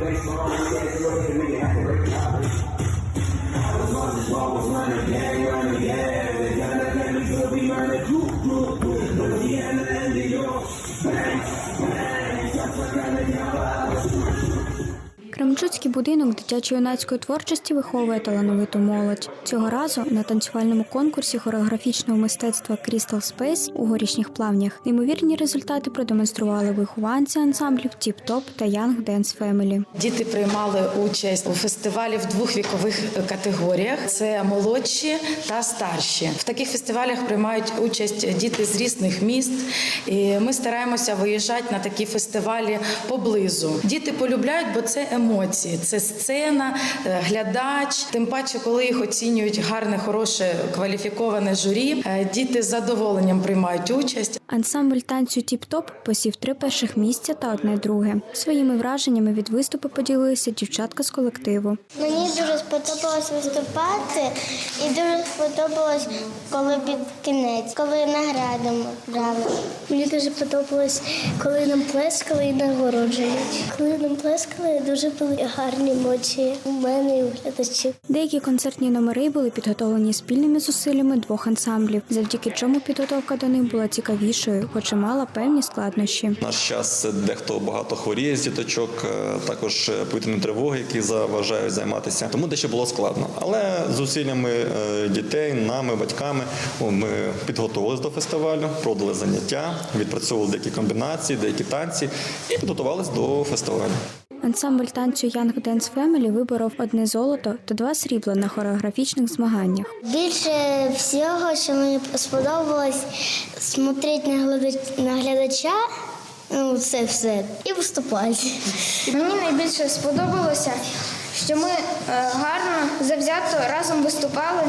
Grace Malone says, look, we have to recognize Кременчуцький будинок дитячо-юнацької творчості виховує талановиту молодь. Цього разу на танцювальному конкурсі хореографічного мистецтва Crystal Space у горішніх плавнях неймовірні результати продемонстрували вихованці ансамблів Тіп Топ та Young Dance Family. Діти приймали участь у фестивалі в двох вікових категоріях: це молодші та старші. В таких фестивалях приймають участь діти з різних міст. І ми стараємося виїжджати на такі фестивалі поблизу. Діти полюбляють, бо це емоції, це сцена, е, глядач. Тим паче, коли їх оцінюють гарне, хороше, кваліфіковане журі. е, Діти з задоволенням приймають участь. Ансамбль танцю Тіп Топ посів три перших місця та одне друге. Своїми враженнями від виступу поділилися дівчатка з колективу. Мені дуже сподобалось виступати і дуже сподобалось, коли під кінець, коли наградами брали. Мені дуже подобалось, коли нам плескали і нагороджують. Коли нам плескали, дуже були гарні емоції у мене і у глядачів. Деякі концертні номери були підготовлені спільними зусиллями двох ансамблів, завдяки чому підготовка до них була цікавішою, хоч і мала певні складнощі. Наш час дехто багато хворіє з діточок, е, також е, повітряні тривоги, які заважають займатися. Тому дещо було складно. Але зусиллями е, дітей, нами, батьками, ми підготувалися до фестивалю, продали заняття, відпрацьовували деякі комбінації, деякі танці і підготувалися до фестивалю. Ансамбль танцю Young Dance Family виборов одне золото та два срібла на хореографічних змаганнях. Більше всього, що мені сподобалось, смотреть на глядач- глядача, ну це все, і виступати. Мені найбільше сподобалося, що ми е, гарно, завзято разом виступали,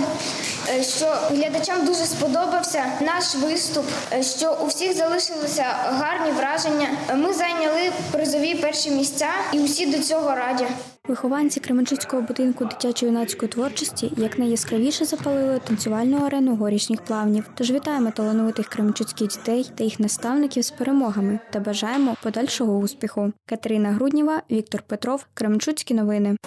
що глядачам дуже сподобався наш виступ, е, що у всіх залишилися гарні враження. Е, Ми зайняли призові перші місця і усі до цього раді. Вихованці Кременчуцького будинку дитячо-юнацької творчості якнайяскравіше запалили танцювальну арену горішніх плавнів. Тож вітаємо талановитих кременчуцьких дітей та їх наставників з перемогами та бажаємо подальшого успіху. Катерина Грудніва, Віктор Петров, Кременчуцькі новини.